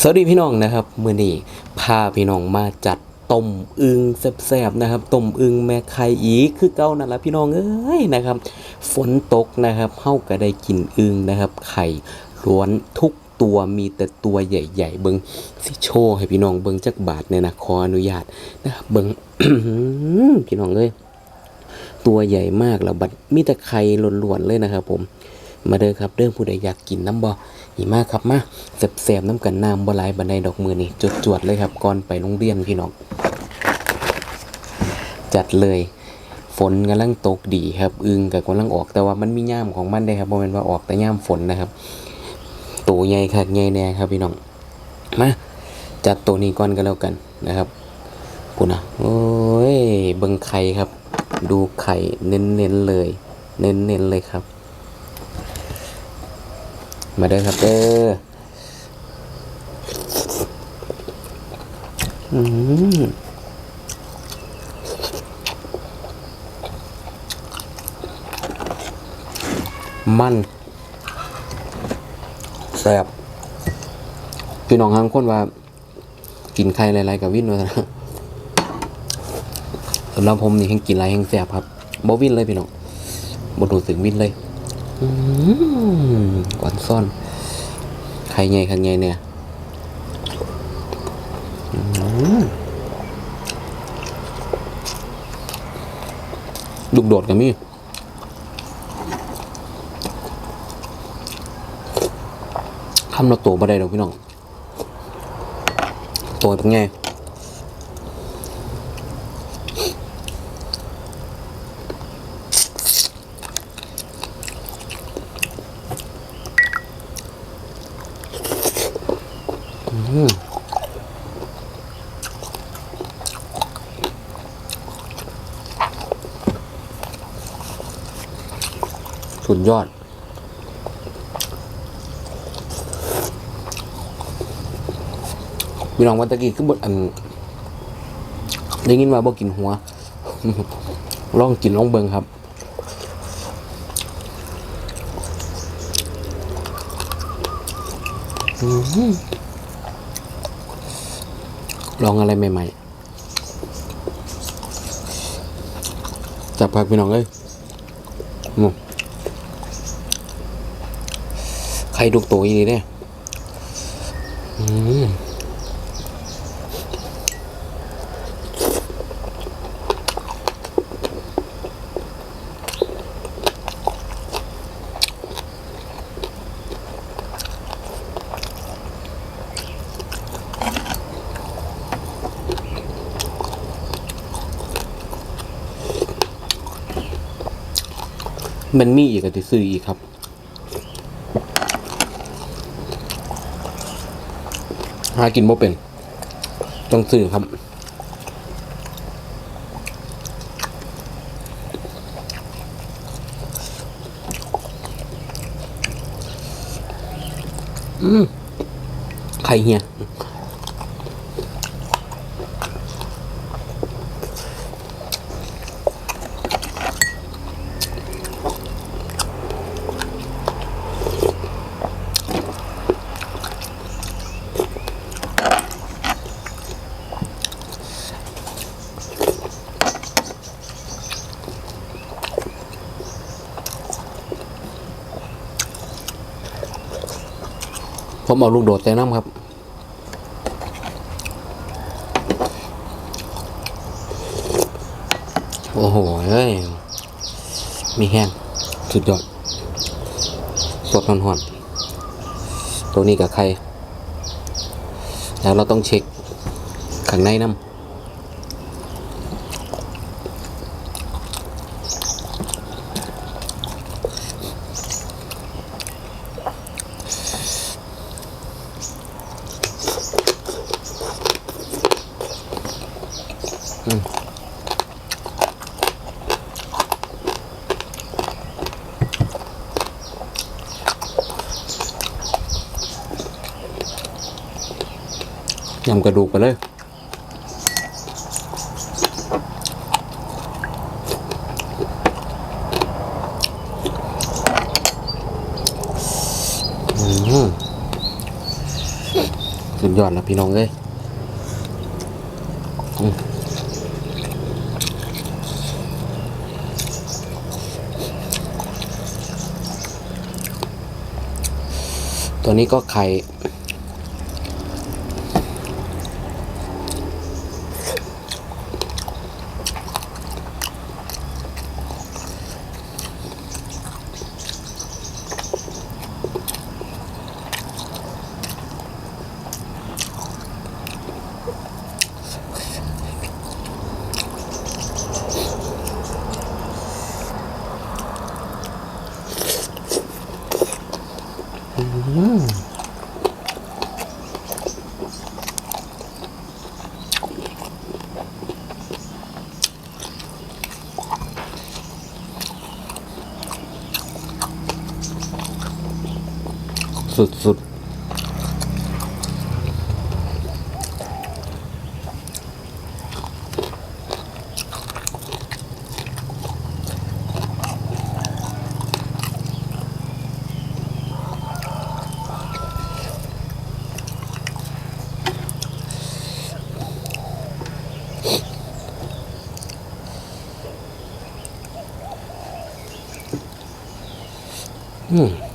สวัสดีพี่น้องนะครับมื้อนี้พาพี่น้องมาจัดต้มอึงแซ่บๆนะครับต้มอึงแม่ไข่อีกคือเก่านั่นแหละพี่น้องเอ้ยนะครับ ฝนตกนะครับเฮาก็ได้กินอึงนะครับ ไข่ล้วนทุกตัวมีแต่ตัวใหญ่ๆ เบิงสิโชให้พี่น้องเบิงจักบาทเนี่ยนะขออนุญาตนะครับเบิงพี่น้องเอ้ยตัวใหญ่มากแล้วบัดมีแต่ไข่ล้วนๆเลยนะครับผม มาเด้อครับเด้อผู้ใดอยากกินน้ำบ่หีมากครับมาแสบๆน้ำกันน้ำบ่หลายบันไดดอกมือนี่จวดๆเลยครับก่อนไปโรงเรียนพี่น้องจัดเลย ฝนกำลังตกดีครับ อึงกับกำลังออกแต่ว่ามันมีย่ามของมันได้ครับบ่แม่นว่าออกแต่ย่ามฝนนะครับตัวใหญ่คักใหญ่แน่ครับพี่น้องมาจัดตัวนี้ก่อนก็แล้วกันนะครับกูนะโอ้ยเบิ่งไข่ครับ ดูไข่เน้นๆเลย เน้นๆเลยครับ มาเด้อครับเด้ออืมมันแซ่บพี่น้องทางคนว่า กินไข่หลายๆกับวินว่านะสำหรับผมนี่แห่งกินหลายแห่งแซ่บครับบ่วินเลยพี่น้องบ่รู้สึกวินเลย ก่อนซ่อนใหญ่ข้างใหญ่เนี่ยอืมลูกโดดกับมีคำเราโตบ่ได้ดอกพี่น้องโตเป็นไง สุดยอด พี่น้องวันตะกี้คือบทอันได้ยินว่าบ่กินหัว ลองกินลองเบิงครับอลองอะไรใหม่ๆ จับผักพี่น้องเอ้ยอืมไข่ลูกโตอีนี่เนี่ย อืม มันมีอีกก็จะซื้ออีกครับหากินบ่เป็น ต้องซื้อครับอืมไข่เฮีย ผมเอาลูกโดดใส่น้ำครับ โอ้โหเฮ้ย มีแห้งสุดยอด สดหอนๆตัวนี้กับใคร แล้วเราต้องเช็คข้างในน้ำ ยำกระดูกไปเลยอืมสุดยอดแล้วพี่น้องเอ้ย ตัวนี้ก็ไข่ สุดๆอืมเ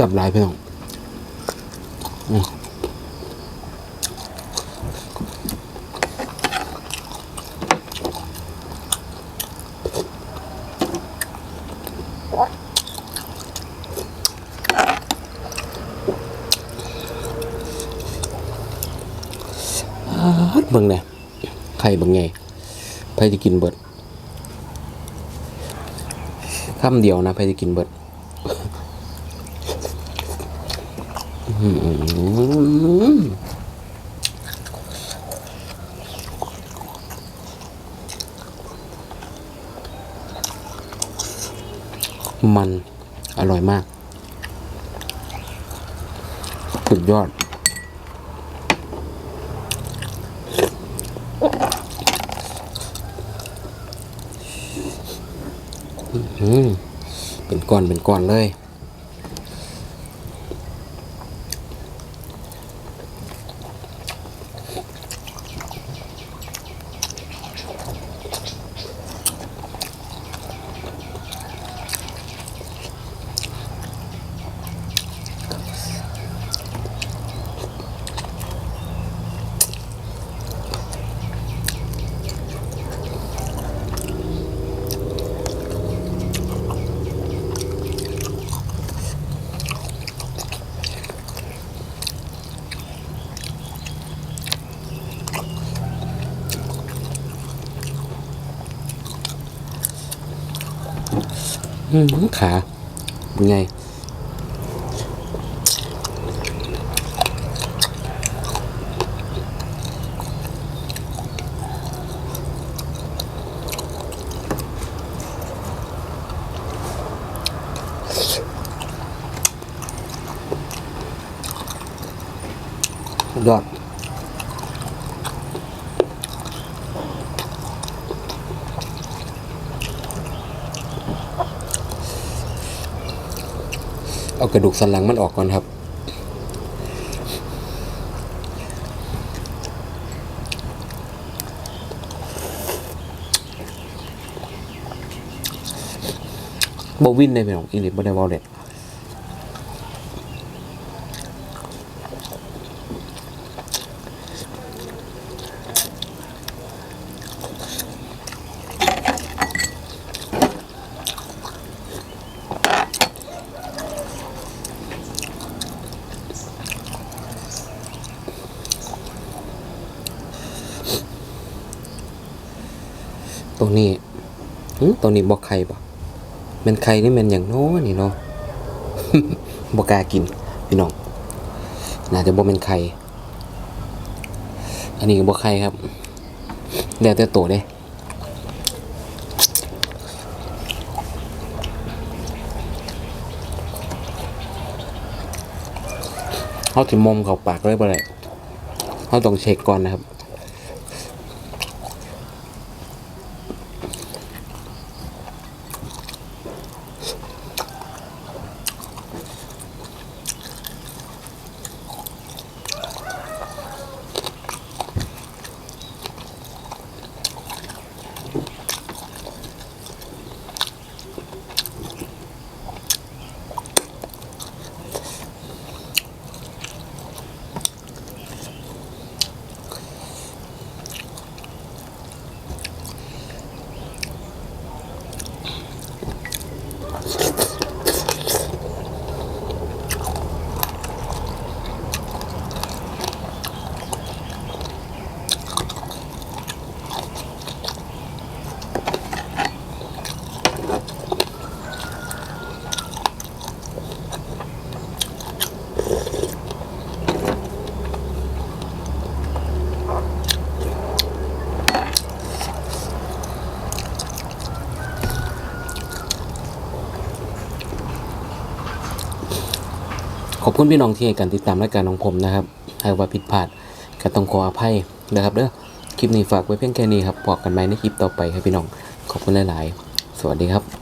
จับหลายพี่น้องเบิ่งเนี่ยไข่บิ่งไงไผจะกินเบิดคำเดียวนะไผจะกินเบิด มันอร่อยมาก สุดยอด เป็นก้อนเป็นก้อนเลย ขาเป็นไงยอด เอากระดูกสันหลังมันออกก่อนครับ บวินได้ไหมน้องอีลิบ่ได้บอลเด็ด ตรงนี้ตรงนี้บ่ไข่บ่แมันไข่นี่มันอย่างโน้นี่เนาะบ่กล้ากินพี่น้องน่าจะบ่เป็นไข่อันนี้ก็บ่ไข่ครับแล้วแต่โตวเด้เขาถึงมอมเขาปากเลยบ่ได้เขาต้องเช็คก่อนนะครับ อบคุณพี่น้องที่ให้การติดตามรายการของผมนะครับหากว่าผิดพลาดก็ต้องขออภัยนะครับเด้อคลิปนี้ฝากไว้เพียงแค่นี้ครับบอกกันไหมในคลิปต่อไปครับพี่น้องขอบคุณหลาย ๆ สวัสดีครับ